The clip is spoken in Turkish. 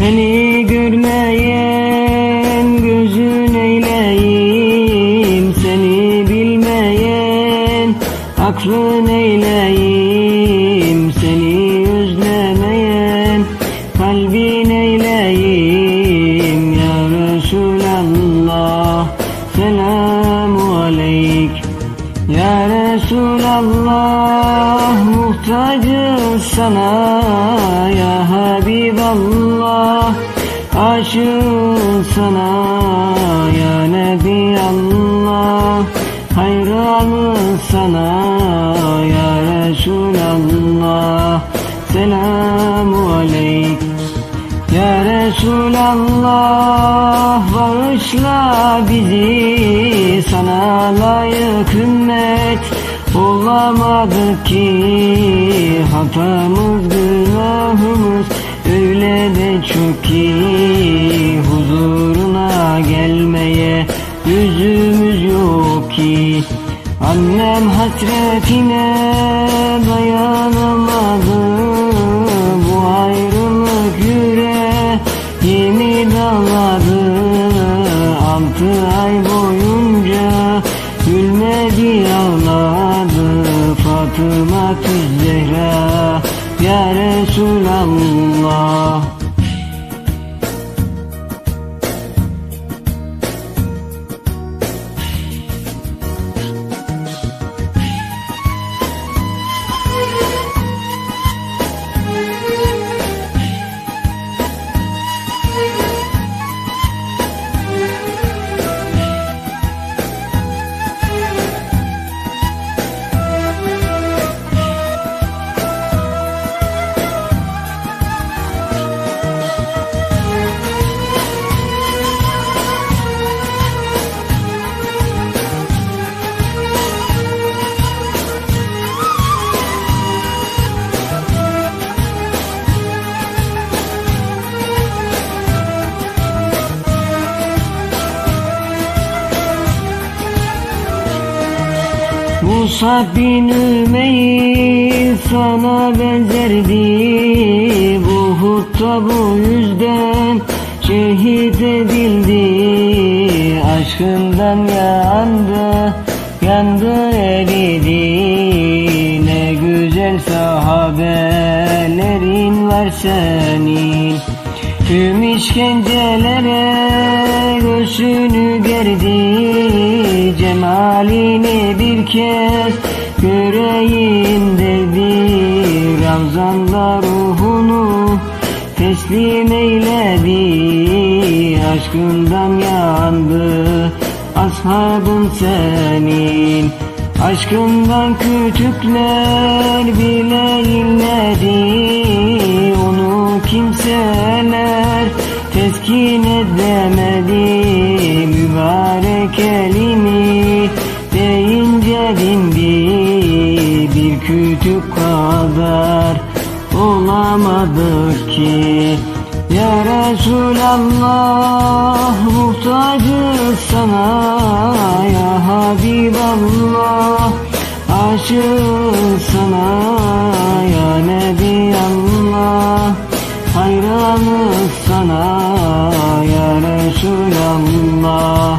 Seni görmeyen gözün eyleyim. Seni bilmeyen aklın eyleyim Resulallah muhtacız sana Ya Habiballah. Aşığım sana Ya Nebi Allah hayranız sana Ya Resulallah. Selamu aleyk ya Resulallah. Bağışla bizi sana layık ümmet olamadık ki hatamız günahımız. Öyle de çok ki huzuruna gelmeye yüzümüz yok ki. Annem hasretine dayanamadı. Bu ayrılık yüreğimi daladı. Altı ay boyunca gülmedi ağladı Fatıma Zehra Ya Resulallah Musa bin Ümeyr sana benzerdi. Uhud'da bu yüzden şehit edildi. Aşkından yandı, yandı eridi Ne güzel sahabelerin var senin. Tüm işkencelere göğsünü gerdi. Cemalini bir kez göreyim dedi Ravzanda ruhunu teslim eyledi. Aşkından yandı ashabın senin. Aşkından küçükler bile inledi Onu kimseler teskin edemedi. Mübarek elini deyince dindi Bir küçük kadar olamadık ki. Ya Resulallah muhtacız sana Ya Habiballah aşığız sana Ya Nebi Allah hayranız sana Ya Resulallah